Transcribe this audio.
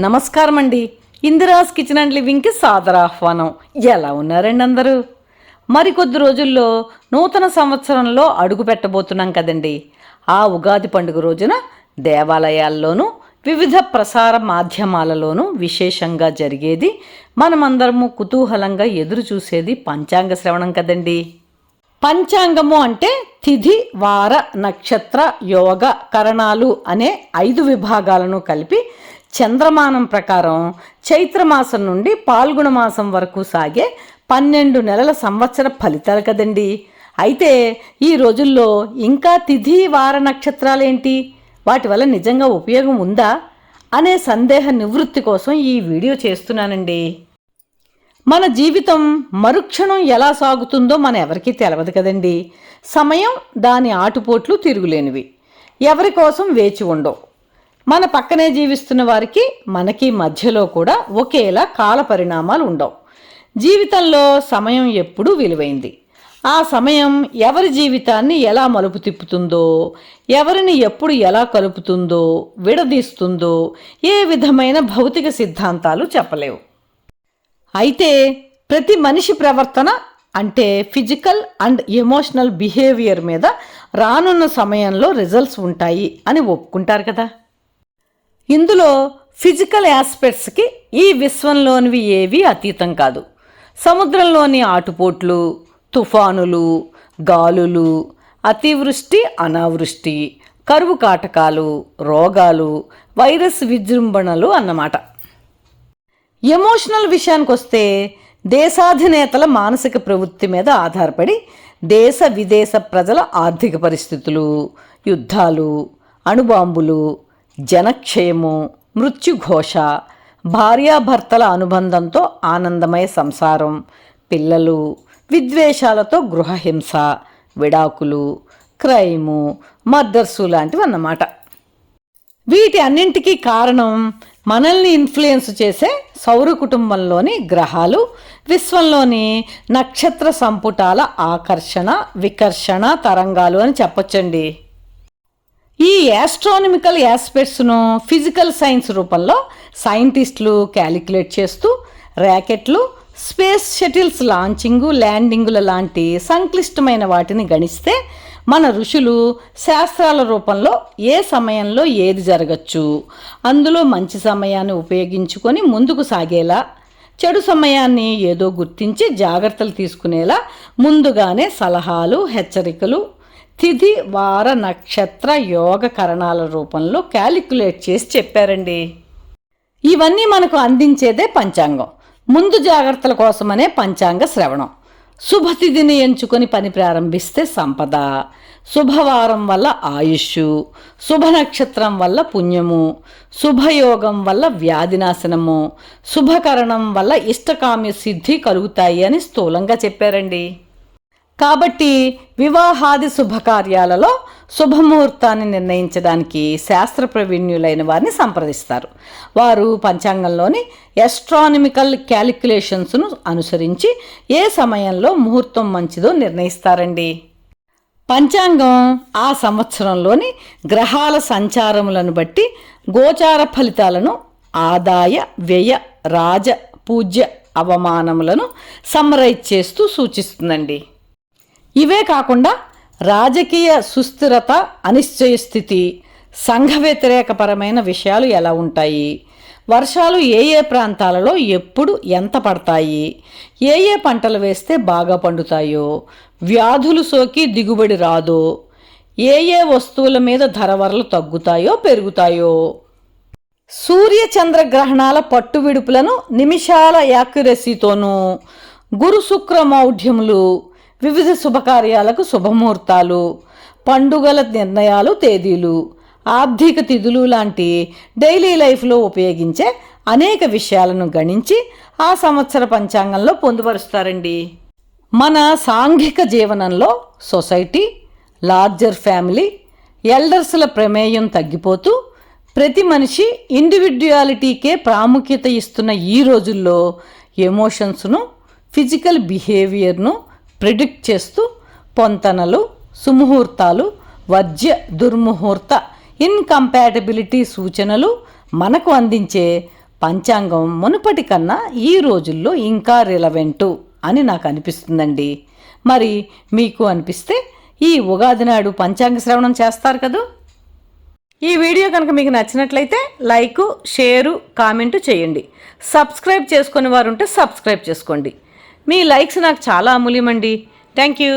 నమస్కారం అండి Indira's kitchen and లివింగ్కి సాదర ఆహ్వానం. ఎలా ఉన్నారండి అందరూ? మరికొద్ది రోజుల్లో నూతన సంవత్సరంలో అడుగు పెట్టబోతున్నాం కదండి. ఆ ఉగాది పండుగ రోజున దేవాలయాల్లోనూ వివిధ ప్రసార మాధ్యమాలలోనూ విశేషంగా జరిగేది మనమందరము కుతూహలంగా ఎదురు చూసేది పంచాంగ శ్రవణం కదండి. పంచాంగము అంటే తిథి వార నక్షత్ర యోగ కరణాలు అనే ఐదు విభాగాలను కలిపి చంద్రమానం ప్రకారం చైత్రమాసం నుండి పాల్గుణ మాసం వరకు సాగే పన్నెండు నెలల సంవత్సర ఫలితాలు కదండి. అయితే ఈ రోజుల్లో ఇంకా తిథి వార నక్షత్రాలేంటి? వాటి వల్ల నిజంగా ఉపయోగం ఉందా? అనే సందేహ నివృత్తి కోసం ఈ వీడియో చేస్తున్నానండి. మన జీవితం మరుక్షణం ఎలా సాగుతుందో మన ఎవరికీ తెలవదు కదండి. సమయం దాని ఆటుపోట్లు తిరుగులేనివి. ఎవరి కోసం వేచి ఉండవు. మన పక్కనే జీవిస్తున్న వారికి మనకి మధ్యలో కూడా ఒకేలా కాల పరిణామాలు ఉండవు. జీవితంలో సమయం ఎప్పుడూ విలువైంది. ఆ సమయం ఎవరి జీవితాన్ని ఎలా మలుపు తిప్పుతుందో ఎవరిని ఎప్పుడు ఎలా కలుపుతుందో విడదీస్తుందో ఏ విధమైన భౌతిక సిద్ధాంతాలు చెప్పలేవు. అయితే ప్రతి మనిషి ప్రవర్తన అంటే ఫిజికల్ అండ్ ఎమోషనల్ బిహేవియర్ మీద రానున్న సమయంలో రిజల్ట్స్ ఉంటాయి అని ఒప్పుకుంటారు కదా. ఇందులో ఫిజికల్ యాస్పెక్ట్స్కి ఈ విశ్వంలోనివి ఏవి అతీతం కాదు. సముద్రంలోని ఆటుపోట్లు తుఫానులు గాలులు అతివృష్టి అనావృష్టి కరువు కాటకాలు రోగాలు వైరస్ విజృంభణలు అన్నమాట. ఎమోషనల్ విషయానికి వస్తే దేశాధినేతల మానసిక ప్రవృత్తి మీద ఆధారపడి దేశ విదేశ ప్రజల ఆర్థిక పరిస్థితులు యుద్ధాలు అణుబాంబులు జనక్షేమం మృత్యుఘోష భార్యాభర్తల అనుబంధంతో ఆనందమయ సంసారం పిల్లలు విద్వేషాలతో గృహహింస విడాకులు క్రైము మర్డర్సు లాంటివి అన్నమాట వీటి అన్నింటికీ కారణం మనల్ని ఇన్ఫ్లుయెన్స్ చేసే సౌర కుటుంబంలోని గ్రహాలు విశ్వంలోని నక్షత్ర సంపుటాల ఆకర్షణ వికర్షణ తరంగాలు అని చెప్పొచ్చండి. ఈ యాస్ట్రానమికల్ యాస్పెక్ట్స్ను ఫిజికల్ సైన్స్ రూపంలో సైంటిస్టులు క్యాలిక్యులేట్ చేస్తూ ర్యాకెట్లు స్పేస్ షటిల్స్ లాంచింగు ల్యాండింగుల లాంటి సంక్లిష్టమైన వాటిని గణిస్తే మన ఋషులు శాస్త్రాల రూపంలో ఏ సమయంలో ఏది జరగచ్చు? అందులో మంచి సమయాన్ని ఉపయోగించుకొని ముందుకు సాగేలా చెడు సమయాన్ని ఏదో గుర్తించి జాగ్రత్తలు తీసుకునేలా ముందుగానే సలహాలు హెచ్చరికలు తిథి వార నక్షత్ర యోగ కరణాల రూపంలో క్యాలిక్యులేట్ చేసి చెప్పారండి. ఇవన్నీ మనకు అందించేదే పంచాంగం. ముందు జాగ్రత్తల కోసమనే పంచాంగ శ్రవణం. శుభతిథిని ఎంచుకొని పని ప్రారంభిస్తే సంపద. శుభవారం వల్ల ఆయుష్. శుభ నక్షత్రం వల్ల పుణ్యము. శుభయోగం వల్ల వ్యాధినాశనము. శుభకరణం వల్ల ఇష్టకామ్య సిద్ధి కలుగుతాయి అని స్థూలంగా చెప్పారండి. కాబట్టి వివాహాది శుభకార్యాలలో శుభముహూర్తాన్ని నిర్ణయించడానికి శాస్త్ర ప్రవీణ్యులైన వారిని సంప్రదిస్తారు. వారు పంచాంగంలోని ఎస్ట్రానమికల్ క్యాలిక్యులేషన్స్ను అనుసరించి ఏ సమయంలో ముహూర్తం మంచిదో నిర్ణయిస్తారండి. పంచాంగం ఆ సంవత్సరంలోని గ్రహాల సంచారములను బట్టి గోచార ఫలితాలను ఆదాయ వ్యయ రాజ పూజ్య అవమానములను సమరైజ్ చేస్తూ సూచిస్తుందండి. ఇవే కాకుండా రాజకీయ సుస్థిరత అనిశ్చయ స్థితి సంఘ వ్యతిరేకపరమైన విషయాలు ఎలా ఉంటాయి? వర్షాలు ఏ ఏ ప్రాంతాలలో ఎప్పుడు ఎంత పడతాయి? ఏ ఏ పంటలు వేస్తే బాగా పండుతాయో? వ్యాధులు సోకి దిగుబడి రాదో? ఏ ఏ వస్తువుల మీద ధరవరలు తగ్గుతాయో పెరుగుతాయో? సూర్య చంద్రగ్రహణాల పట్టు విడుపులను నిమిషాల యాక్యురసీతోనూ గురు శుక్ర మౌఢ్యములు వివిధ శుభకార్యాలకు శుభముహూర్తాలు పండుగల నిర్ణయాలు తేదీలు ఆర్థిక తిథులు లాంటి డైలీ లైఫ్లో ఉపయోగించే అనేక విషయాలను గణించి ఆ సంవత్సర పంచాంగంలో పొందుపరుస్తారండి. మన సాంఘిక జీవనంలో సొసైటీ లార్జర్ ఫ్యామిలీ ఎల్డర్స్ల ప్రమేయం తగ్గిపోతూ ప్రతి మనిషి ఇండివిడ్యువాలిటీకే ప్రాముఖ్యత ఇస్తున్న ఈ రోజుల్లో ఎమోషన్స్ను ఫిజికల్ బిహేవియర్ను ప్రిడిక్ట్ చేస్తూ పొంతనలు సుముహూర్తాలు వర్జ్య దుర్ముహూర్త ఇన్కంపాటబిలిటీ సూచనలు మనకు అందించే పంచాంగం మునుపటి కన్నా ఈ రోజుల్లో ఇంకా రిలవెంటు అని నాకు అనిపిస్తుందండి. మరి మీకు అనిపిస్తే ఈ ఉగాది నాడు పంచాంగ శ్రవణం చేస్తారు కదూ? ఈ వీడియో కనుక మీకు నచ్చినట్లయితే లైకు షేరు కామెంటు చేయండి. సబ్స్క్రైబ్ చేసుకునే వారు ఉంటే సబ్స్క్రైబ్ చేసుకోండి. మీ లైక్స్ నాకు చాలా అమూల్యమండి. Thank you.